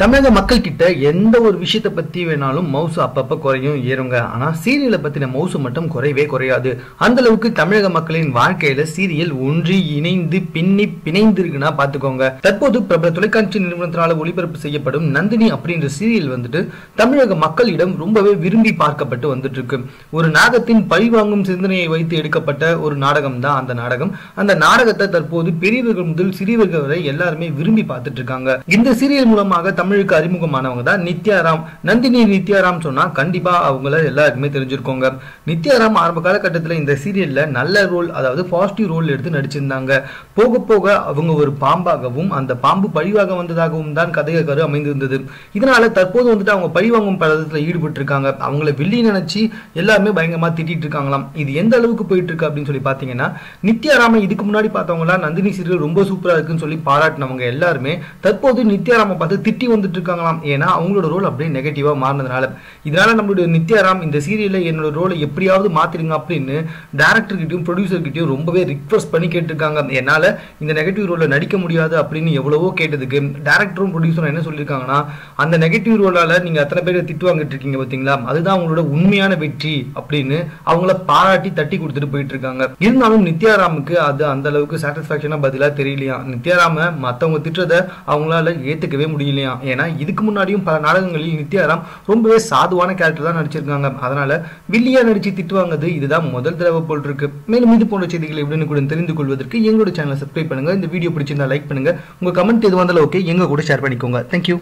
தமிழக மக்கள் கிட்ட எந்த ஒரு விஷயத்தை பத்தி வேணாலும் மவுசு அப்பப்ப குறையும் ஏறுங்க. ஆனா சீரியலை பத்தின மவுசு மட்டும் குறையவே குறையாது. அந்த அளவுக்கு தமிழக மக்களின் வாழ்க்கையில சீரியல் ஒன்றி இணைந்து பின்னி பிணைந்து இருக்குன்னா பாத்துக்கோங்க. தற்போது பிரபல தொலைக்காட்சி நிறுவனத்தினால ஒளிபரப்பு செய்யப்படும் நந்தினி அப்படின்ற சீரியல் வந்துட்டு தமிழக மக்களிடம் ரொம்பவே விரும்பி பார்க்கப்பட்டு வந்துட்டு இருக்கு ஒரு நாகத்தின் பழிவாங்கும் சிந்தனையை வைத்து எடுக்கப்பட்ட ஒரு நாடகம் தான் அந்த நாடகம். அந்த நாடகத்தை தற்போது பெரியவர்கள் முதல் சிறியவர்கள் வரை எல்லாருமே விரும்பி பார்த்துட்டு இருக்காங்க. இந்த சீரியல் மூலமாக தமிழுக்கு அறிமுகமானவங்க தான் நித்யாராம். நந்தினி நித்யாராம் சொன்னா கண்டிப்பா அவங்கள எல்லாருக்குமே தெரிஞ்சிருக்கோங்க. நித்யாராம் ஆரம்ப காலகட்டத்தில் இந்த சீரியல்ல நல்ல ரோல் அதாவது பாசிட்டிவ் ரோல் எடுத்து நடிச்சிருந்தாங்க. போக போக அவங்க ஒரு பாம்பாகவும் அந்த பாம்பு பழிவாக வந்ததாகவும் தான் கதையை கரு அமைந்திருந்தது. இதனால தற்போது வந்துட்டு அவங்க பழிவாங்கும் பழத்தில் ஈடுபட்டு இருக்காங்க அவங்கள வில்லி நினைச்சு எல்லாருமே பயங்கரமா திட்டிட்டு இருக்காங்களாம். இது எந்த அளவுக்கு போயிட்டு இருக்கு அப்படின்னு சொல்லி பாத்தீங்கன்னா நித்யாராம இதுக்கு முன்னாடி பார்த்தவங்களா நந்தினி சீரியல் ரொம்ப சூப்பரா இருக்குன்னு சொல்லி பாராட்டினவங்க எல்லாருமே தற்போது நித்யாராம பார்த்து திட்டி வந்துட்டு இருக்காங்களாம் ஏன்னா அவங்களோட ரோல் அப்படியே நெகட்டிவா மாறினதுனால. இதனால நம்மளுடைய நித்யாராம் இந்த சீரியல்ல என்னோட ரோலை எப்படியாவது மாத்திருங்க அப்படின்னு டேரக்டர்கிட்டையும் ப்ரொடியூசர்கிட்டயும் ரொம்பவே ரிக்வஸ்ட் பண்ணி கேட்டிருக்காங்க. என்னால இந்த நெகட்டிவ் ரோல்ல நடிக்க முடியாது அப்படின்னு எவ்வளவோ கேட்டதுக்கு டேரக்டரும் ப்ரொடியூசரும் என்ன சொல்லியிருக்காங்கன்னா அந்த நெகட்டிவ் ரோலால நீங்க அத்தனை பேர் திட்டு வாங்கிட்டு இருக்கீங்க பாத்தீங்களா? அதுதான் அவங்களோட உண்மையான வெற்றி அப்படின்னு அவங்கள பாராட்டி தட்டி கொடுத்துட்டு போயிட்டு இருக்காங்க இருந்தாலும் நித்யாராமுக்கு அது அந்த அளவுக்கு சாட்டிஸ்பாக்சனா பதிலா தெரியலையா நித்யாராம மத்தவங்க திட்டுறத அவங்களால ஏத்துக்கவே முடியலையா ஏன்னா இதுக்கு முன்னாடியும் பல நாடகங்களில் நித்யாராம் ரொம்பவே சாதுவான கேரக்டர் தான் நடிச்சிருக்காங்க. அதனால வில்லியா நடிச்சு திட்டுவாங்கது இதுதான் முதல் தடவை போல் இருக்கு மேலும் இது போன்ற செய்திகளை உடனுக்குடன் தெரிந்து கொள்வதற்கு எங்களோட சேனலை சப்ஸ்கிரைப் பண்ணுங்க. இந்த வீடியோ பிடிச்சிருந்தா லைக் பண்ணுங்க. உங்க கமெண்ட் எது வந்தாலும் ஓகே எங்க கூட ஷேர் பண்ணிக்கோங்க. தேங்க்யூ